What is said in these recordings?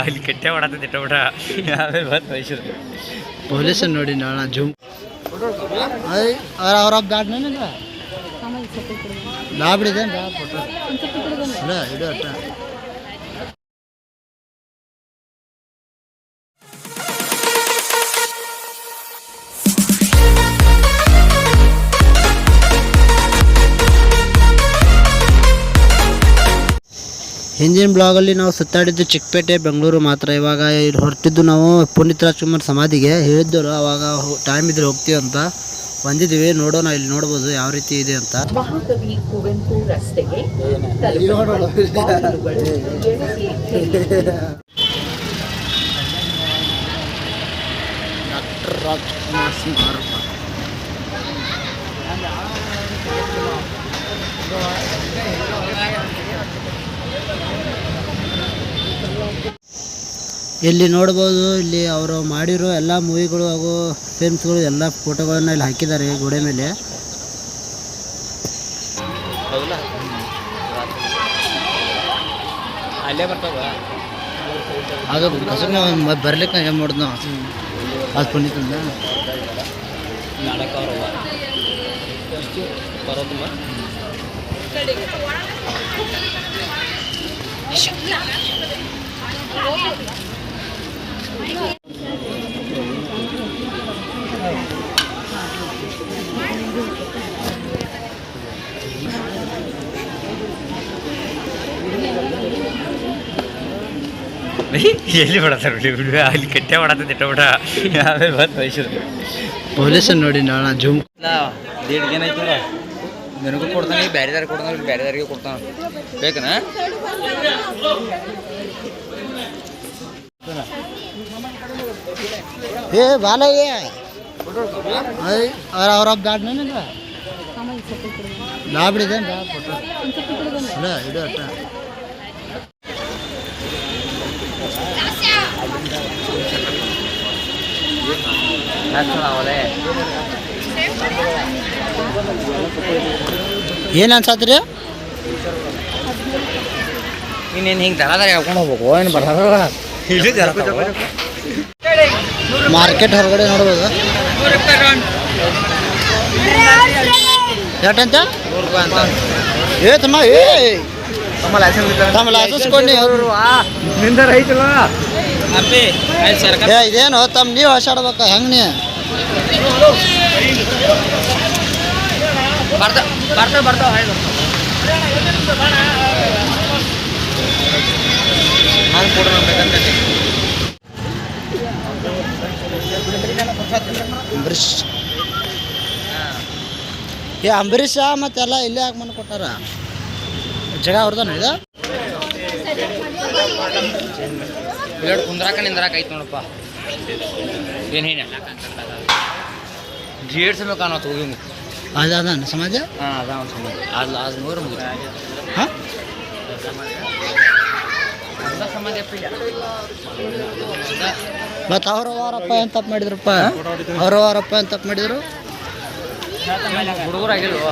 ಅಲ್ಲಿ ಕೆಟ್ಟೆ ಮಾಡತ್ತೆ ಬಿಡ ಆಮೇಲೆ ಬಂದು ಮೈಸೂರು. ಪೊಲೀಸ್ ನೋಡಿ ನಾಳ ಜೂಮ್. ಅವ್ರ ಅವ್ರ ಬ್ಯಾಡ್ ಬಿಡಿದೆ ಬ್ಯಾ ಫೋಟೋ ಇಡು ಅಟ್ಟ ಹಿಂದಿನ ಬ್ಲಾಗಲ್ಲಿ ನಾವು ಸುತ್ತಾಡಿದ್ದು ಚಿಕ್ಕಪೇಟೆ ಬೆಂಗಳೂರು ಮಾತ್ರ. ಇವಾಗ ಇಲ್ಲಿ ಹೊರಟಿದ್ದು ನಾವು ಪುನೀತ್ ರಾಜ್ಕುಮಾರ್ ಸಮಾಧಿಗೆ. ಹೇಳಿದ್ದರು ಅವಾಗ ಟೈಮ್ ಇದ್ರೆ ಹೋಗ್ತೀವಿ ಅಂತ ಬಂದಿದ್ದೀವಿ. ನೋಡೋಣ ಇಲ್ಲಿ ನೋಡ್ಬೋದು ಯಾವ ರೀತಿ ಇದೆ ಅಂತ. ಮಹಾಕವಿ ಕುವೆಂಪು ರಸ್ತೆಗೆ ಡಾಕ್ಟರ್ ರಾಜ್ಕುಮಾರ್ ಸ್ಮಾರಕ ಇಲ್ಲಿ ನೋಡ್ಬೋದು ಇಲ್ಲಿ ಅವರು ಮಾಡಿರೋ ಎಲ್ಲ ಮೂವಿಗಳು ಹಾಗೂ ಫಿಲ್ಮ್ಸ್ಗಳು ಎಲ್ಲ ಫೋಟೋಗಳನ್ನ ಇಲ್ಲಿ ಹಾಕಿದ್ದಾರೆ ಗೋಡೆ ಮೇಲೆ. ಅಲ್ಲೇ ಅದು ಬರ್ಲಿಕ್ಕೆ ಏನು ಮಾಡೋದು ನಾವು ಅದು. ಪುನೀತಂದ ಅವ್ರವ್ವ ಬರೋದಿಲ್ಲ ಎಲ್ಲಿ ಮಾಡತ್ತಾರ ಅಲ್ಲಿ ಕೆಟ್ಟೆ ಮಾಡತ್ತೆ ತಿಟ್ಟಬಿಟ್ಟ ಆಮೇಲೆ ಬಂದು ಮೈಸೂರು ಪೊಲೀಸ್ ನೋಡಿ ನಾಳ ಜೂಮ್ ದೇಡ್ ಏನಾಯ್ತು ನನಗೂ ಕೊಡ್ತಾನೆ ಬೇರೆದಾರಿಗೆ ಕೊಡ್ತಾನೆ ಬೇರೆದಾರಿಗೆ ಕೊಡ್ತಾನೆ ಬೇಕನಾ ಏ ಬಾಲಯ್ಯ ಅಯ್ ಅವ್ರ ಅವ್ರ ಬ್ಯಾಡ್ ನನಗ ನಾ ಬಿಡಿದೆ ಬ್ಯಾ ಫೋಟೋ ಇಲ್ಲ ಇಡು ಅಟ್ಟ ಅವಲೇ ಏನು ಅನ್ಸತ್ರಿ? ಇನ್ನೇನು ಹಿಂಗೆ ದರದಾರ ಹೇಳ್ಕೊಂಡು ಹೋಗ್ಬೇಕು? ಏನು ಬರೋದ ಮಾರ್ಕೆಟ್ ಹೊರಗಡೆ ನೋಡ್ಬೋದು. ಎಷ್ಟಂತ ಏ ತಮ್ಮ ಏ. ತಮ್ಮ ಲೈಸೆನ್ಸ್ ಕೊಡಿ ಅವರು ನಿಂದ ರೈತಲ್ಲ. ಅಪ್ಪಿ ಆಯ್ತು ಸರ್ಕಾರ ಏ ಇದೇನು? ತಮ್ಮ ನೀವು ಹೊಸಾಡ್ಬೇಕ ಹೆಂಗ್ ನೀ? ಬರ್ತಾ ಬರ್ತಾ ಬರ್ತಾವ ಹಾಯ್ ನಾನು ಏ, ಅಂಬರೀಷ ಮತ್ತೆಲ್ಲ ಇಲ್ಲೇ ಯಾಕೆ ಮನೆ ಕೊಟ್ಟಾರ? ಜಗ ಅವ್ರದಾನ ಇದು? ಬಿಲಡ್ ಕುಂದ್ರಾಕ ನಿಂದ್ರಾಕ ಐತ್ ನೋಡಪ್ಪ. ಏನೇನ ಜೇಡ್ಸ್ಬೇಕು ಸಮಯ ಕಾಣತ್ ಹೋಗಿ ಅದಾನ ಸಮಾಜ? ಹಾಂ ಅದ ಒಂದು ಅದು ಅದು ಮುಗಿತು. ಹಾಂ? ಮತ್ತು ಅವ್ರ ವಾರಪ್ಪ ಏನು ತಪ್ಪು ಮಾಡಿದ್ರಪ್ಪ? ಅವ್ರ ವಾರಪ್ಪ ಏನು ತಪ್ಪು ಮಾಡಿದ್ರು? ಹುಡುಗರಾಗಿಲ್ವ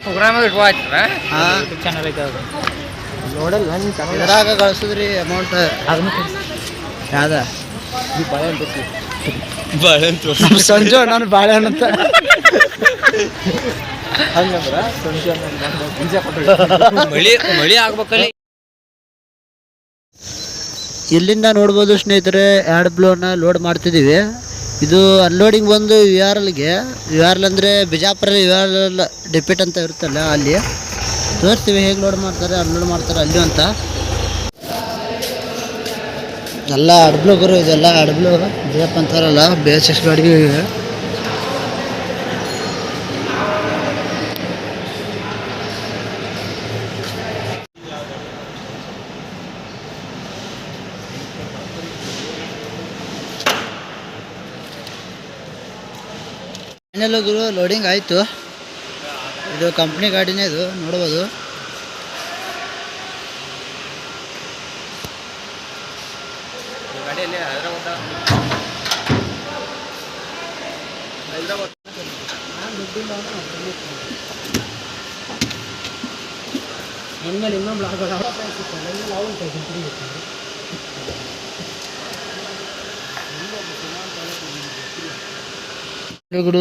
ಪ್ರೋಗ್ರಾಮ್ ಇಟ್ಕೋ ಹಾಂ. ಅದು. ನೋಡಲ್ಲ ಇದ್ರಾಗ ಗಳಿಸಿದ್ರಿ ಅಮೌಂಟ್ ಯಾವ್ದ? ಬಾಳೆಹಣ್ಣು ಸಂಜು ನಾನು ಬಾಳೆಹಣ್ಣು ಅಂತ. ಮಳಿ ಮಳಿ ಆಗ್ಬೇಕಲ್ಲಿ. ಇಲ್ಲಿಂದ ನೋಡ್ಬೋದು ಸ್ನೇಹಿತರೆ ಆ್ಯಡ್ ಬ್ಲೋನ ಲೋಡ್ ಮಾಡ್ತಿದ್ದೀವಿ. ಇದು ಅನ್ಲೋಡಿಂಗ್ ಬಂದು ವಿ ಆರ್ ಎಲ್ಗೆ ವಿ ಆರ್ ಎಲ್ ಅಂದರೆ Bijapur V R L depot ಅಂತ ಇರುತ್ತಲ್ಲ ಅಲ್ಲಿ. ತೋರಿಸ್ತೀವಿ ಹೇಗೆ ಲೋಡ್ ಮಾಡ್ತಾರೆ ಅನ್ಲೋಡ್ ಮಾಡ್ತಾರೆ ಅಲ್ಲಿ ಅಂತ. ಎಲ್ಲ ಅಡ್ಬ್ಲು ಗುರು, ಇದೆಲ್ಲ ಅಡ್ಬ್ಲು. ಬೇಪ್ ಅಂತಾರಲ್ಲ, ಬೇಸ್ ಗಾಡಿಗೆ ಇವೆ ಗುರು ಲೋಡಿಂಗ್ ಆಯಿತು. ಇದು ಕಂಪ್ನಿ ಗಾಡಿನೇ ಇದು, ನೋಡ್ಬೋದು. ನಾನು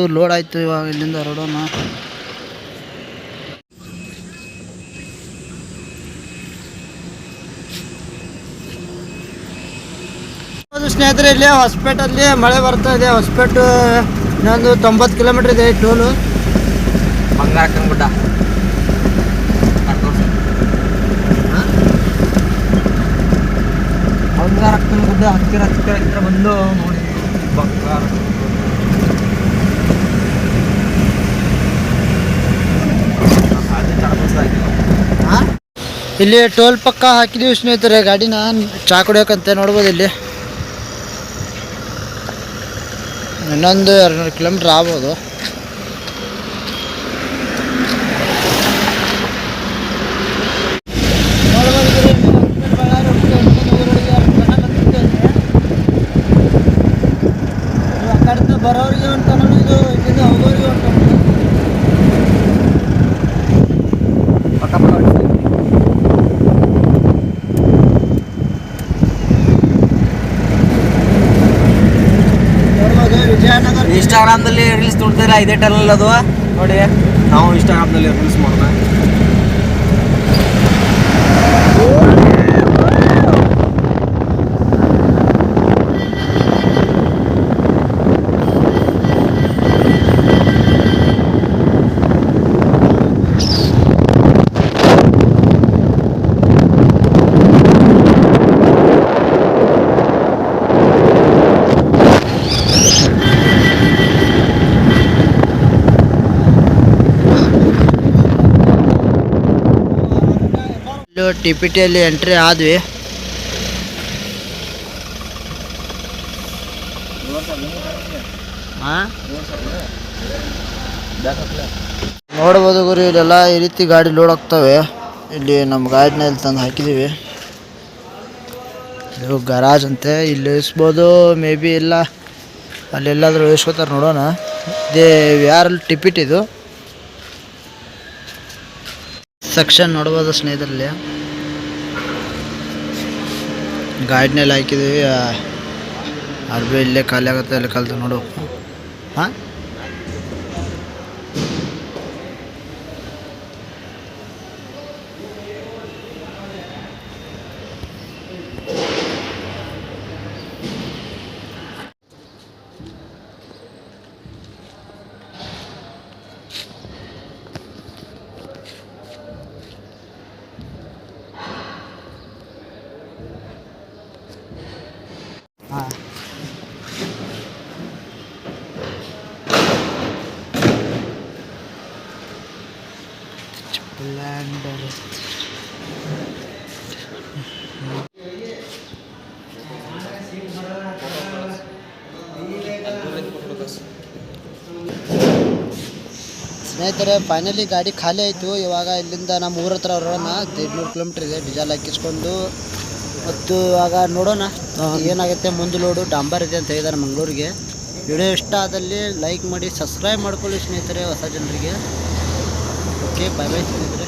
ಲೋಡ್ ಆಯ್ತು ಇವಾಗ ಇಲ್ಲಿಂದ ಹೊರಡೋಣ ಸ್ನೇಹಿತರೆ ಇಲ್ಲಿ ಹೊಸಪೇಟಲ್ಲಿ ಮಳೆ ಬರ್ತಾ ಇದೆ. ಹೊಸಪೇಟು ಇನ್ನೊಂದು ತೊಂಬತ್ತು ಕಿಲೋಮೀಟರ್ ಇದೆ ಟೋಲು ಬಂಗಾರಕ್ಕನ ಗುಡ್ಡ ಬಂಗಾರಕ್ಕನ ಗುಡ್ಡ ಹತ್ತಿರ ಹತ್ತಿರ ಹತ್ತಿರ ಬಂದು ನೋಡಿ. ಬಂಗಾರ ಇಲ್ಲಿ ಟೋಲ್ ಪಕ್ಕ ಹಾಕಿದೀವಿ ಸ್ನೇಹಿತರೆ ಗಾಡಿನ ಚಾ ಕುಡಿಯೋಕಂತೆ ನೋಡ್ಬೋದು ಇಲ್ಲಿ. ಇನ್ನೊಂದು ಎರಡುನೂರು ಕಿಲೋಮೀಟ್ರ್ ಆಗ್ಬೋದು ಬರೋರಿಗೆ ಒಂದು ಟನ್ ಇದು ಇಲ್ಲಿಂದ ಹೋಗೋರಿಗೆ ಒಂದು ಟನ್ ನೋಡ್ಬೋದು ವಿಜಯನಗರ ಇನ್ಸ್ಟಾಗ್ರಾಮ್ದಲ್ಲಿ ರೀಲ್ಸ್ ನೋಡ್ತಾರೆ ಇದೇ ಟನಲ್ ಅದು? ನೋಡಿ. ನಾವು ಇನ್ಸ್ಟಾಗ್ರಾಮ್ ದಲ್ಲಿ ರೀಲ್ಸ್ ಮಾಡೋಣ. ಟಿ ಪಿ ಎಂಟ್ರಿ ಆದ್ವಿ. ನೋಡ್ಬೋದು ಗುರು, ಇಲ್ಲೆಲ್ಲ ಈ ರೀತಿ ಗಾಡಿ ಲೋಡ್ ಆಗ್ತವೆ. ಇಲ್ಲಿ ನಮ್ಮ ಗಾಡಿನಲ್ಲಿ ತಂದು ಹಾಕಿದ್ದೀವಿ ಇದು ಗರಾಜ್ ಅಂತೆ. ಇಲ್ಲಿ ಇಳಿಸ್ಬೋದು ಮೇ ಬಿ ಇಲ್ಲ. ಅಲ್ಲೆಲ್ಲಾದರೂ ಇಳಿಸ್ಕೋತಾರೆ ನೋಡೋಣ. ಇದೇ ಯಾರಲ್ಲಿ ಟಿಪಿಟ್ ಇದು. ಸೆಕ್ಷನ್ ನೋಡ್ಬೋದು ಸ್ನೇಹಿತರಲ್ಲಿ. ಗಾಡಿನಲ್ಲಿ ಹಾಕಿದ್ದೀವಿ. ಅರ್ಬಿ ಇಲ್ಲೇ ಖಾಲಿ ಆಗುತ್ತೆ ಅಲ್ಲಿ ಕಲ್ತು ನೋಡು. ಹಾಂ? ಹಾಂ ಸ್ಪ್ಲೆಂಡರ್ ಸ್ನೇಹಿತರೆ ಫೈನಲಿ ಗಾಡಿ ಖಾಲಿ ಆಯಿತು. ಇವಾಗ ಇಲ್ಲಿಂದ ನಮ್ಮ ಊರ ಹತ್ರ ಹೊರೋಣ ಹದಿನೂರು ಕಿಲೋಮೀಟ್ರ್ ಇದೆ. ಡೀಸೆಲ್ ಹಾಕಿಸ್ಕೊಂಡು. ಮತ್ತು ಇವಾಗ ನೋಡೋಣ. ಏನಾಗುತ್ತೆ, ಮುಂದೆ ಲೋಡು, ಡಾಂಬರ್ ಇದೆ ಅಂತ ಹೇಳಿದ್ದಾರೆ ಮಂಗಳೂರಿಗೆ. ವಿಡಿಯೋ ಇಷ್ಟ ಆದಲ್ಲಿ ಲೈಕ್ ಮಾಡಿ, ಸಬ್ಸ್ಕ್ರೈಬ್ ಮಾಡ್ಕೊಳ್ಳಿ ಸ್ನೇಹಿತರೆ, ಹೊಸ ಜನರಿಗೆ. ಓಕೆ ಬೈ ಬೈ ಸ್ನೇಹಿತರೆ.